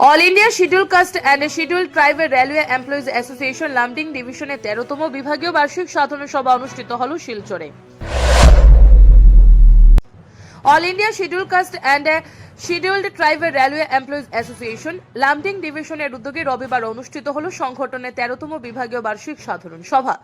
All India scheduled caste and scheduled ট্রাইবের railway employees association Lumding ডিভিশনের তেরোতম বিভাগীয় বার্ষিক সাধারণ সভা অনুষ্ঠিত হল শিলচরে। All India scheduled caste and scheduled ট্রাইবের railway employees association Lumding ডিভিশনের উদ্যোগে রবিবার অনুষ্ঠিত হল সংগঠনের তেরোতম বিভাগীয় বার্ষিক সাধারণ সভা।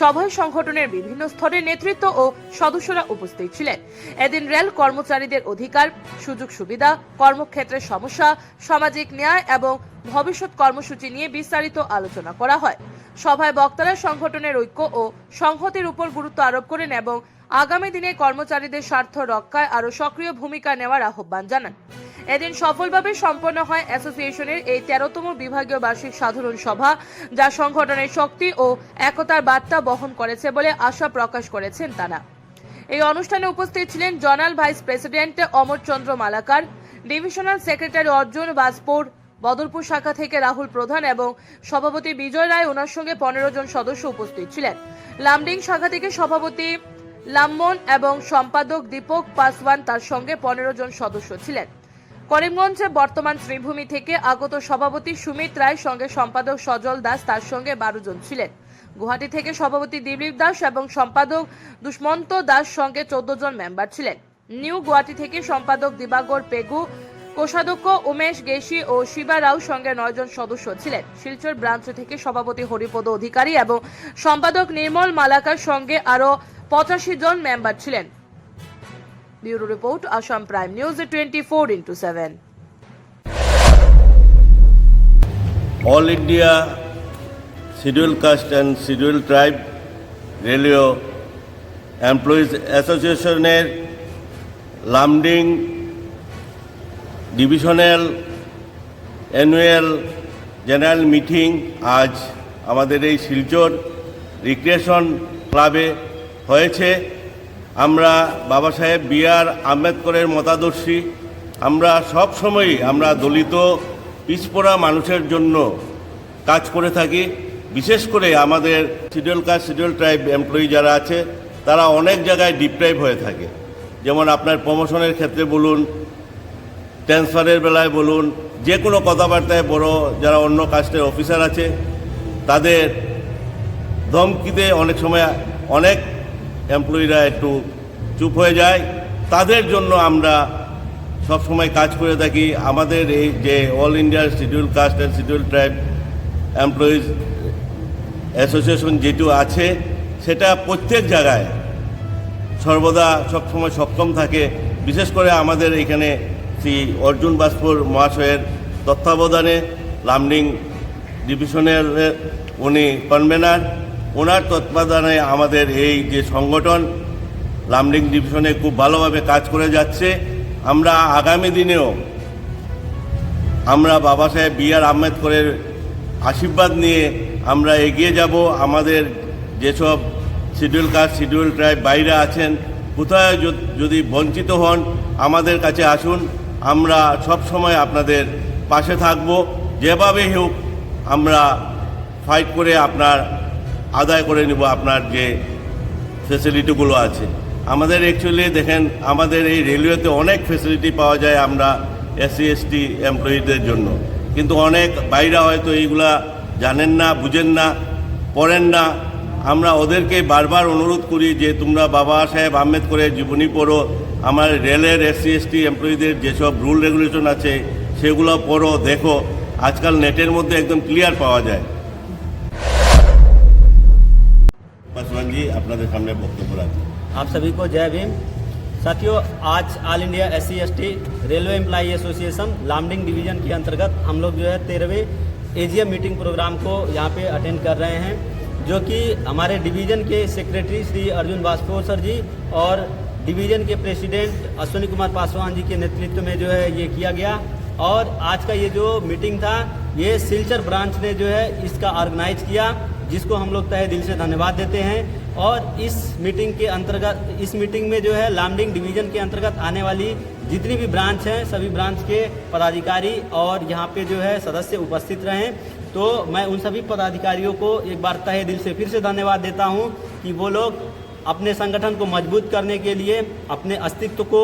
সভায় সংগঠনের বিভিন্ন স্তরের নেতৃত্ব ও সদস্যরা উপস্থিত ছিলেন। এদিন রেল কর্মচারীদের অধিকার, সুযোগ সুবিধা, কর্মক্ষেত্রের সমস্যা, সামাজিক ন্যায় এবং ভবিষ্যৎ কর্মসূচি নিয়ে বিস্তারিত আলোচনা করা হয়। সভায় বক্তারা সংগঠনের ঐক্য ও সংহতির উপর গুরুত্ব আরোপ করেন এবং আগামী দিনে কর্মচারীদের স্বার্থ রক্ষায় আরও সক্রিয় ভূমিকা নেওয়ার আহ্বান জানান। এদিন সফলভাবে সম্পন্ন হয় অ্যাসোসিয়েশনের এই তেরোতম বিভাগীয় বার্ষিক সাধারণ সভা, যা সংগঠনের শক্তি ও একতার বার্তা বহন করেছে বলে আশা প্রকাশ করেছেন তারা। এই অনুষ্ঠানে উপস্থিত ছিলেন zonal vice president Amarchandra Malakar, divisional secretary Arjun Bajpur, Badarpur শাখা থেকে রাহুল প্রধান এবং সভাপতি বিজয় রায় ওনার সঙ্গে পনেরো জন সদস্য উপস্থিত ছিলেন। লামডিং শাখা থেকে সভাপতি লাম্মন এবং সম্পাদক দীপক পাসওয়ান তার সঙ্গে পনেরো জন সদস্য ছিলেন। করিমগঞ্জে বর্তমান শ্রীভূমি থেকে আগত সভাপতি সুমিত রায় সঙ্গে সম্পাদক সজল দাস তার সঙ্গে বারো জন ছিলেন। গুয়াহাটি থেকে সভাপতি দিলীপ দাস এবং সম্পাদক দুষ্মন্ত দাস সঙ্গে চোদ্দ জন মেম্বার ছিলেন। নিউ গুয়াহাটি থেকে সম্পাদক দিবাগর পেগু, কোষাধ্যক্ষ উমেশ গেশি ও শিবা রাও সঙ্গে নয়জন সদস্য ছিলেন। শিলচর ব্রাঞ্চ থেকে সভাপতি হরিপদ অধিকারী এবং সম্পাদক নির্মল মালাকার সঙ্গে আরও পঁচাশি জন মেম্বার ছিলেন। Bureau report, Assam prime news, twenty four into seven all India scheduled caste and scheduled tribe railway employees অ্যাসোসিয়েশনের Lumding divisional annual general meeting আজ আমাদের এই শিলচর রিক্রিয়েশন ক্লাবে হয়েছে। আমরা বাবা সাহেব বি আর আম্বেদকরের মতাদর্শী। আমরা সব সময়ই আমরা দলিত, পিছপড়া মানুষের জন্য কাজ করে থাকি। বিশেষ করে আমাদের scheduled caste scheduled tribe employee যারা আছে, তারা অনেক জায়গায় ডিপ্রাইভ হয়ে থাকে। যেমন আপনার প্রমোশনের ক্ষেত্রে বলুন, ট্রান্সফারের বেলায় বলুন, যে কোনো কথাবার্তায় বড় যারা অন্য কাস্টের অফিসার আছে, তাদের ধমকিতে অনেক সময় অনেক এমপ্লয়িরা একটু চুপ হয়ে যায়। তাদের জন্য আমরা সব সময় কাজ করে থাকি। আমাদের এই যে all India scheduled caste and scheduled tribe employees association যেটু আছে, সেটা প্রত্যেক জায়গায় সর্বদা সবসময় সক্ষম থাকে। বিশেষ করে আমাদের এখানে শ্রী অর্জুন বাসপুর মহাশয়ের তত্ত্বাবধানে লামডিং ডিভিশনের উনি কনভেনার ওনার তত্ত্বাবধানে আমাদের এই যে সংগঠন লামডিং ডিভিশনে খুব ভালোভাবে কাজ করে যাচ্ছে। আমরা আগামী দিনেও আমরা বাবা সাহেব বি আর আম্বেদকরের আশীর্বাদ নিয়ে আমরা এগিয়ে যাব। আমাদের যেসব শিডিউল কাস্ট, শিডিউল ট্রাইব বাইরে আছেন, কোথায় যদি বঞ্চিত হন, আমাদের কাছে আসুন। আমরা সব সময় আপনাদের পাশে থাকব। যেভাবে হোক, আমরা ফাইট করে আপনার আদায় করে নেব আপনার যে ফেসিলিটিগুলো আছে। আমাদের অ্যাকচুয়ালি দেখেন, আমাদের এই রেলওয়েতে অনেক ফেসিলিটি পাওয়া যায় আমরা এসসি এসটি এমপ্লয়িদের জন্য। কিন্তু অনেক বাইরা হয়তো এইগুলা জানেন না, বুঝেন না, পড়েন না। আমরা ওদেরকে বারবার অনুরোধ করি যে তোমরা বাবা সাহেব আম্বেদকরের জীবনী পড়ো, আমার রেলের এসসি এসটি এমপ্লয়িদের যেসব রুল রেগুলেশন আছে, সেগুলো পড়ো, দেখো। আজকাল নেটের মধ্যে একদম ক্লিয়ার পাওয়া যায়। পাসওয়ান জি আপনাদের সামনে বক্তব্য রাখছি आप सभी को जय भीम साथियों आज all India S C S T railway employee association Lumding division के अंतर्गत हम लोग जो है तेरहवें एजीएम मीटिंग प्रोग्राम को यहाँ पे अटेंड कर रहे हैं जो कि हमारे डिवीजन के सेक्रेटरी श्री अर्जुन वाजपेयी सर जी और डिवीजन के प्रेसिडेंट अश्विनी कुमार पासवान जी के नेतृत्व में जो है ये किया गया और आज का ये जो मीटिंग था ये सिलचर ब्रांच ने जो है इसका ऑर्गेनाइज किया जिसको हम लोग तहे दिल से धन्यवाद देते हैं और इस मीटिंग के अंतर्गत, इस मीटिंग में जो है लामडिंग डिवीज़न के अंतर्गत आने वाली जितनी भी ब्रांच हैं, सभी ब्रांच के पदाधिकारी और यहाँ पे जो है सदस्य उपस्थित रहें। तो मैं उन सभी पदाधिकारियों को एक बार तहे दिल से फिर से धन्यवाद देता हूँ कि वो लोग अपने संगठन को मज़बूत करने के लिए, अपने अस्तित्व को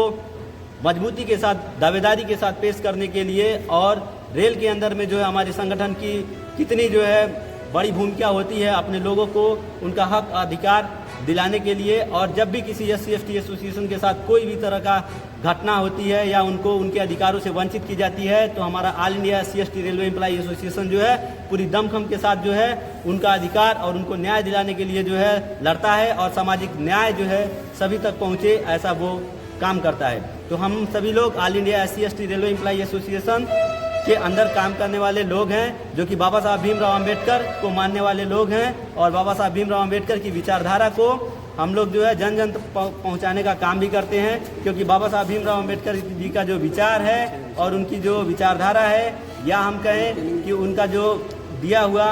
मजबूती के साथ, दावेदारी के साथ पेश करने के लिए और रेल के अंदर में जो है हमारे संगठन की कितनी जो है बड़ी भूमिका होती है अपने लोगों को, उनका हक, अधिकार दिलाने के लिए। और जब भी किसी एस सी एसोसिएशन के साथ कोई भी तरह का घटना होती है या उनको, उनके अधिकारों से वंचित की जाती है तो हमारा all India S C railway employee association जो है, पूरी दमखम के साथ जो है, उनका अधिकार और उनको न्याय दिलाने के लिए जो है, लड़ता है और सामाजिक न्याय जो है, सभी तक पहुँचे, ऐसा वो काम करता है। तो हम सभी लोग all India S C railway employee association के अंदर काम करने वाले लोग हैं, जो कि बाबा साहब भीमराव अंबेडकर को मानने वाले लोग हैं, और बाबा साहब भीमराव अंबेडकर की विचारधारा को हम लोग जो है जन जन पहुँचाने का काम भी करते हैं, क्योंकि बाबा साहब भीमराव अंबेडकर जी का जो विचार है, और उनकी जो विचारधारा है, या हम कहें कि उनका जो दिया हुआ,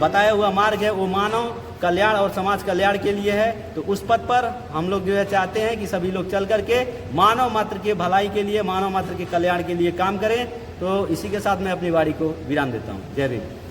बताया हुआ मार्ग है, वो मानव कल्याण और समाज कल्याण के लिए है तो उस पद पर हम लोग जो है चाहते हैं कि सभी लोग चल करके मानव मात्र के भलाई के लिए, मानव मात्र के कल्याण के लिए काम करें तो इसी के साथ मैं अपनी वारी को विराम देता हूँ। जय भीम।